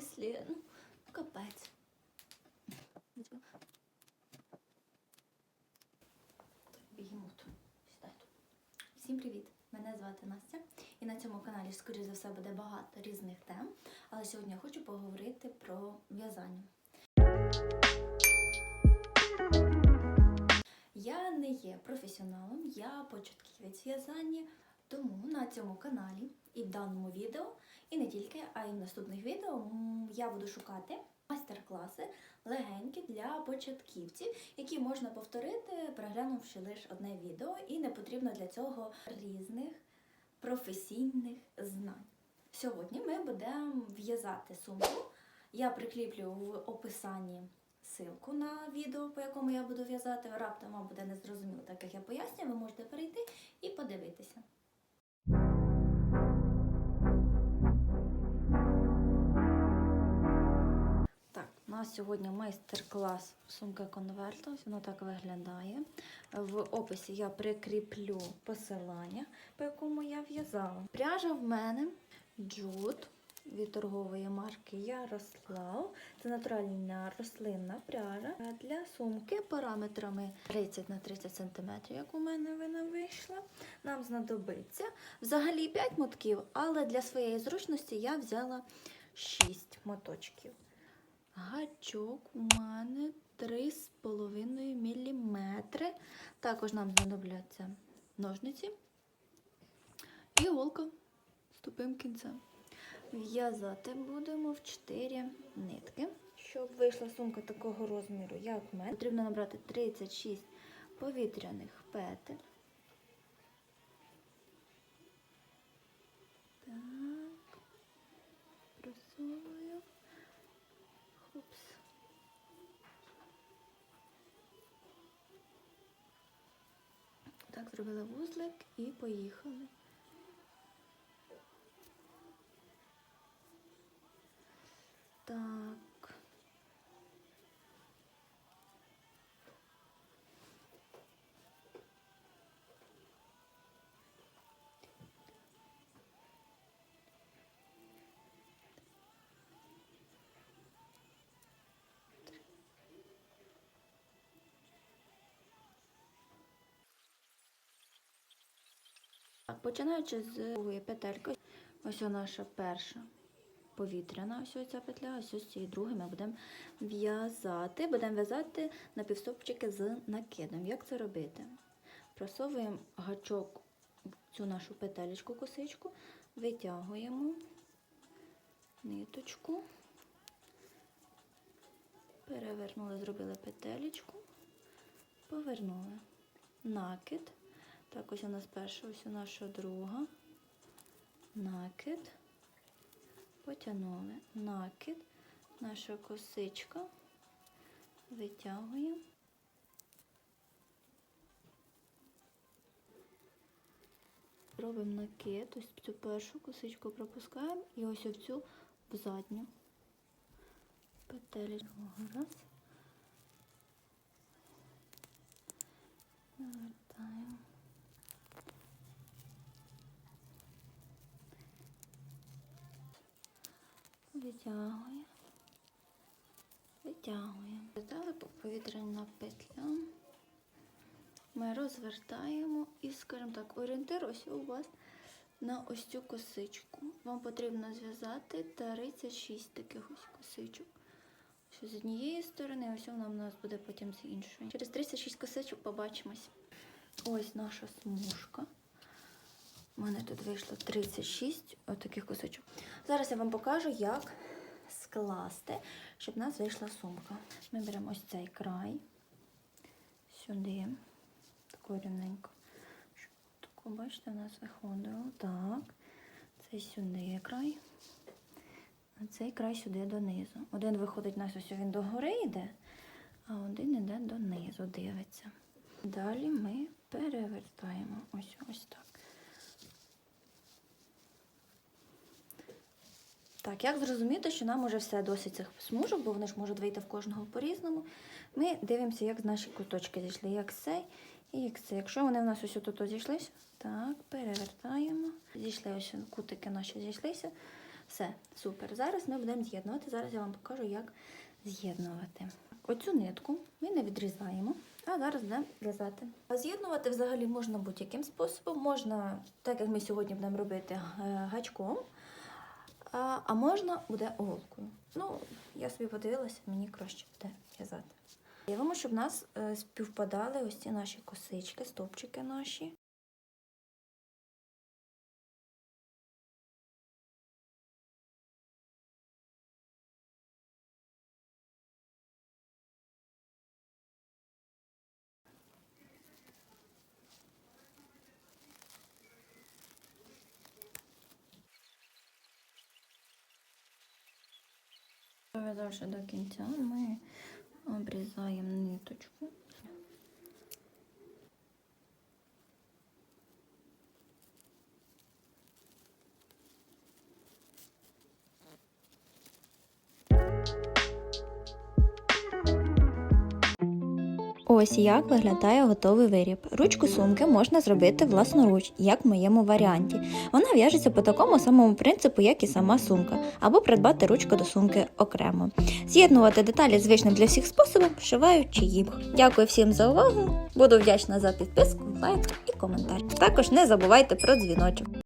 смислі? Ну, капець. Бігемот. Сідай тут. Всім привіт! Мене звати Настя, і на цьому каналі, скоріш за все, буде багато різних тем. Але сьогодні я хочу поговорити про в'язання. Я не є професіоналом, я початківець в'язання, тому на цьому каналі і в даному відео, і не тільки, а й в наступних відео я буду шукати майстер-класи легенькі для початківців, які можна повторити, переглянувши лише одне відео, і не потрібно для цього різних професійних знань. Сьогодні ми будемо в'язати сумку. Я прикріплю в описанні ссылку на відео, по якому я буду в'язати. Раптом вам буде незрозуміло, так як я пояснюю, ви можете перейти і подивитися. Нас сьогодні майстер-клас сумки конверта. Воно так виглядає. В описі я прикріплю посилання, по якому я в'язала. Пряжа в мене джут від торгової марки Ярослав. Це натуральна рослинна пряжа для сумки параметрами 30 на 30 см, як у мене вона вийшла. Нам знадобиться взагалі 5 мотків, але для своєї зручності я взяла 6 моточків. Гачок у мене 3,5 мм. Також нам знадобляться ножниці і голка з тупим кінцем. В'язати будемо в 4 нитки. Щоб вийшла сумка такого розміру, як в мене, потрібно набрати 36 повітряних петель. Зробила вузлик і поїхали. Починаючи з другої петельки, ось наша перша повітряна, ось ця петля, ось ось цієї другої ми будемо в'язати. Будемо в'язати на півстопчики з накидом. Як це робити? Просовуємо гачок в цю нашу петелечку, косичку, витягуємо ниточку, перевернули, зробили петелечку, повернули накид. Так, ось у нас перша, ось у наша друга. Накид. Потягнули накид. Наша косичка. Витягуємо. Робимо накид, ось цю першу косичку пропускаємо і ось в цю в задню. Петелечку. Раз. Витягуємо. Витягуємо. Дали повітряна петля. Ми розвертаємо і, скажімо так, орієнтир у вас на ось цю косичку. Вам потрібно зв'язати 36 таких ось косичок. Ось з однієї сторони, ось вона у нас буде потім з іншої. Через 36 косичок побачимось. Ось наша смужка. У мене тут вийшло 36 отаких кусочок. Зараз я вам покажу, як скласти, щоб в нас вийшла сумка. Ми беремо ось цей край сюди, таку рівненько. Щоб бачите, у нас виходило. Так, цей сюди край, а цей край сюди донизу. Один виходить у нас ось він догори йде, а один йде донизу, дивиться. Далі ми перевертаємо ось ось так. Так, як зрозуміти, що нам уже все досить цих смужок, бо вони ж можуть вийти в кожного по-різному. Ми дивимося, як наші куточки зійшли, як цей і як цей. Якщо вони в нас ось тут зійшлися, так, перевертаємо. Зійшли ось кутики наші зійшлися, Все, супер. Зараз ми будемо з'єднувати. Зараз я вам покажу, як з'єднувати. Оцю нитку ми не відрізаємо, а зараз будемо в'язати. З'єднувати взагалі можна будь-яким способом. Можна, так як ми сьогодні будемо робити е, гачком, а, можна буде голкою. Ну, я собі подивилася, мені краще буде в'язати. Дивимо, щоб в нас е, співпадали ось ці наші косички, стопчики наші. Пров'язавши до кінця, ми обрізаємо ниточку. Ось як виглядає готовий виріб. Ручку сумки можна зробити власноруч, як в моєму варіанті. Вона в'яжеться по такому самому принципу, як і сама сумка, або придбати ручку до сумки окремо. З'єднувати деталі звичним для всіх способом, вшиваючи їх. Дякую всім за увагу. Буду вдячна за підписку, лайк і коментар. Також не забувайте про дзвіночок.